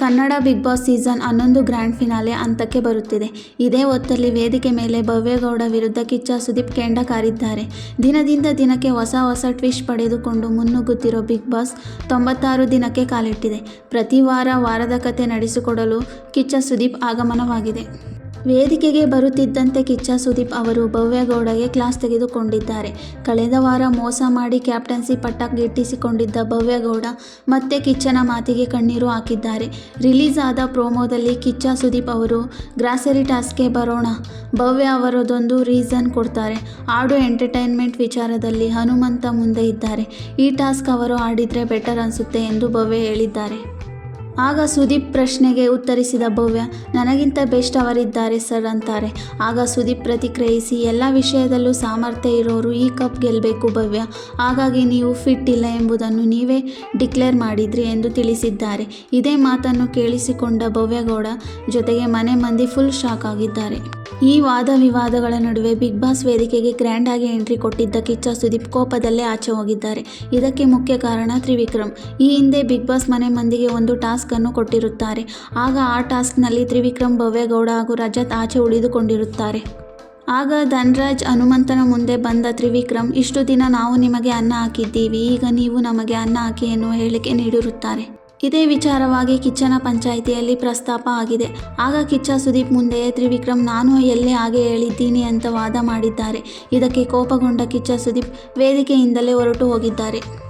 Kannada big boss season ಹನ್ನೊಂದು grand finale ಹಂತಕ್ಕೆ ಬರುತ್ತಿದೆ. ಇದೇ ಹೊತ್ತಲ್ಲಿ ವೇದಿಕೆ ಮೇಲೆ ಭವ್ಯಗೌಡ ವಿರುದ್ಧ ಕಿಚ್ಚ ಸುದೀಪ್ ಕೆಂಡ ಕಾರಿದ್ದಾರೆ ದಿನದಿಂದ ದಿನಕ್ಕೆ ಹೊಸ ಹೊಸ ಟ್ವಿಸ್ಟ್ ಪಡೆದುಕೊಂಡು ಮುನ್ನುಗ್ಗುತ್ತಿರೋ ಬಿಗ್ ಬಾಸ್ ತೊಂಬತ್ತಾರು ದಿನಕ್ಕೆ ಕಾಲಿಟ್ಟಿದೆ. ಪ್ರತಿ ವಾರ ವಾರದ ಕತೆ ನಡೆಸಿಕೊಡಲು ಕಿಚ್ಚ ಸುದೀಪ್ ಆಗಮನವಾಗಿದೆ. ವೇದಿಕೆಗೆ ಬರುತ್ತಿದ್ದಂತೆ ಕಿಚ್ಚ ಸುದೀಪ್ ಅವರು ಭವ್ಯಗೌಡಗೆ ಕ್ಲಾಸ್ ತೆಗೆದುಕೊಂಡಿದ್ದಾರೆ. ಕಳೆದ ವಾರ ಮೋಸ ಮಾಡಿ ಕ್ಯಾಪ್ಟನ್ಸಿ ಪಟ್ಟ ಗಿಟ್ಟಿಸಿಕೊಂಡಿದ್ದ ಭವ್ಯಗೌಡ ಮತ್ತೆ ಕಿಚ್ಚನ ಮಾತಿಗೆ ಕಣ್ಣೀರು ಹಾಕಿದ್ದಾರೆ. ರಿಲೀಸ್ ಆದ ಪ್ರೋಮೋದಲ್ಲಿ ಕಿಚ್ಚ ಸುದೀಪ್ ಅವರು, ಗ್ರಾಸರಿ ಟಾಸ್ಕ್ಗೆ ಬರೋಣ. ಭವ್ಯ ಅವರದೊಂದು ರೀಸನ್ ಕೊಡ್ತಾರೆ. ಆಡು ಎಂಟರ್ಟೈನ್ಮೆಂಟ್ ವಿಚಾರದಲ್ಲಿ ಹನುಮಂತ ಮುಂದೆ ಇದ್ದಾರೆ. ಈ ಟಾಸ್ಕ್ ಅವರು ಆಡಿದರೆ ಬೆಟರ್ ಅನಿಸುತ್ತೆ ಎಂದು ಭವ್ಯ ಹೇಳಿದ್ದಾರೆ. ಆಗ ಸುದೀಪ್ ಪ್ರಶ್ನೆಗೆ ಉತ್ತರಿಸಿದ ಭವ್ಯ, ನನಗಿಂತ ಬೆಸ್ಟ್ ಅವರಿದ್ದಾರೆ ಸರ್ ಅಂತಾರೆ. ಆಗ ಸುದೀಪ್ ಪ್ರತಿಕ್ರಿಯಿಸಿ, ಎಲ್ಲ ವಿಷಯದಲ್ಲೂ ಸಾಮರ್ಥ್ಯ ಇರೋರು ಈ ಕಪ್ ಗೆಲ್ಲಬೇಕು ಭವ್ಯ. ಹಾಗಾಗಿ ನೀವು ಫಿಟ್ ಇಲ್ಲ ಎಂಬುದನ್ನು ನೀವೇ ಡಿಕ್ಲೇರ್ ಮಾಡಿದ್ರಿ ಎಂದು ತಿಳಿಸಿದ್ದಾರೆ. ಇದೇ ಮಾತನ್ನು ಕೇಳಿಸಿಕೊಂಡ ಭವ್ಯಗೌಡ ಜೊತೆಗೆ ಮನೆ ಮಂದಿ ಫುಲ್ ಶಾಕ್ ಆಗಿದ್ದಾರೆ. ಈ ವಾದ ವಿವಾದಗಳ ನಡುವೆ ಬಿಗ್ ಬಾಸ್ ವೇದಿಕೆಗೆ ಗ್ರ್ಯಾಂಡ್ ಆಗಿ ಎಂಟ್ರಿ ಕೊಟ್ಟಿದ್ದ ಕಿಚ್ಚ ಸುದೀಪ್ ಕೋಪದಲ್ಲೇ ಆಚೆ ಹೋಗಿದ್ದಾರೆ. ಇದಕ್ಕೆ ಮುಖ್ಯ ಕಾರಣ ತ್ರಿವಿಕ್ರಮ್. ಈ ಹಿಂದೆ ಬಿಗ್ ಬಾಸ್ ಮನೆ ಮಂದಿಗೆ ಒಂದು ಟಾಸ್ಕ್ ಅನ್ನು ಕೊಟ್ಟಿರುತ್ತಾರೆ. ಆಗ ಆ ಟಾಸ್ಕ್ನಲ್ಲಿ ತ್ರಿವಿಕ್ರಮ್, ಭವ್ಯಗೌಡ ಹಾಗೂ ರಜತ್ ಆಚೆ ಉಳಿದುಕೊಂಡಿರುತ್ತಾರೆ. ಆಗ ಧನ್ರಾಜ್ ಹನುಮಂತನ ಮುಂದೆ ಬಂದ ತ್ರಿವಿಕ್ರಮ್, ಇಷ್ಟು ದಿನ ನಾವು ನಿಮಗೆ ಅನ್ನ ಹಾಕಿದ್ದೀವಿ, ಈಗ ನೀವು ನಮಗೆ ಅನ್ನ ಹಾಕಿ ಎನ್ನುವ ಹೇಳಿಕೆ ನೀಡಿರುತ್ತಾರೆ. ಇದೇ ವಿಚಾರವಾಗಿ ಕಿಚ್ಚನ ಪಂಚಾಯಿತಿಯಲ್ಲಿ ಪ್ರಸ್ತಾಪ ಆಗಿದೆ. ಆಗ ಕಿಚ್ಚ ಸುದೀಪ್ ಮುಂದೆಯೇ, ತ್ರಿವಿಕ್ರಮ್, ನಾನು ಎಲ್ಲೇ ಹಾಗೆ ಹೇಳಿದ್ದೀನಿ ಅಂತ ವಾದ ಮಾಡಿದ್ದಾರೆ. ಇದಕ್ಕೆ ಕೋಪಗೊಂಡ ಕಿಚ್ಚ ಸುದೀಪ್ ವೇದಿಕೆಯಿಂದಲೇ ಹೊರಟು ಹೋಗಿದ್ದಾರೆ.